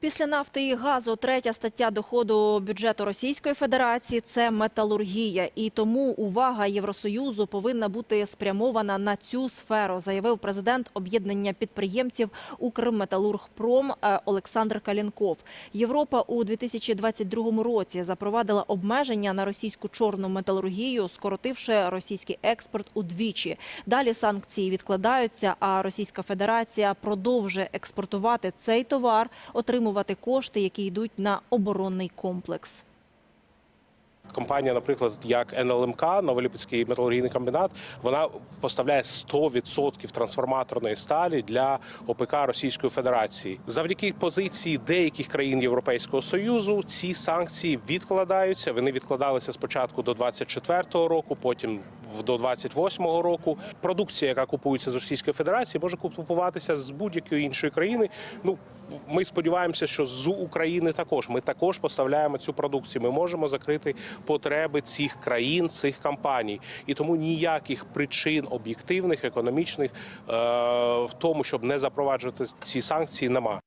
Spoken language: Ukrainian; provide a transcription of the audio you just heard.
Після нафти і газу третя стаття доходу бюджету Російської Федерації це металургія. І тому увага Євросоюзу повинна бути спрямована на цю сферу, заявив президент об'єднання підприємців Укрметалургпром е, Олександр Калінков. Європа у 2022 році запровадила обмеження на російську чорну металургію, скоротивши російський експорт удвічі. Далі санкції відкладаються, а Російська Федерація продовжує експортувати цей товар, отримувати кошти, які йдуть на оборонний комплекс. Компанія, наприклад, як НЛМК, Новоліпецький металургійний комбінат, вона поставляє 100% трансформаторної сталі для ОПК Російської Федерації. Завдяки позиції деяких країн Європейського союзу ці санкції відкладаються. Вони відкладалися спочатку до 24-го року, потім до 28-го року. Продукція, яка купується з Російської Федерації, може купуватися з будь-якої іншої країни. Ну ми сподіваємося, що з України також ми також поставляємо цю продукцію. Ми можемо закрити потреби цих країн, цих компаній, і тому ніяких причин об'єктивних, економічних е, в тому, щоб не запроваджувати ці санкції, нема.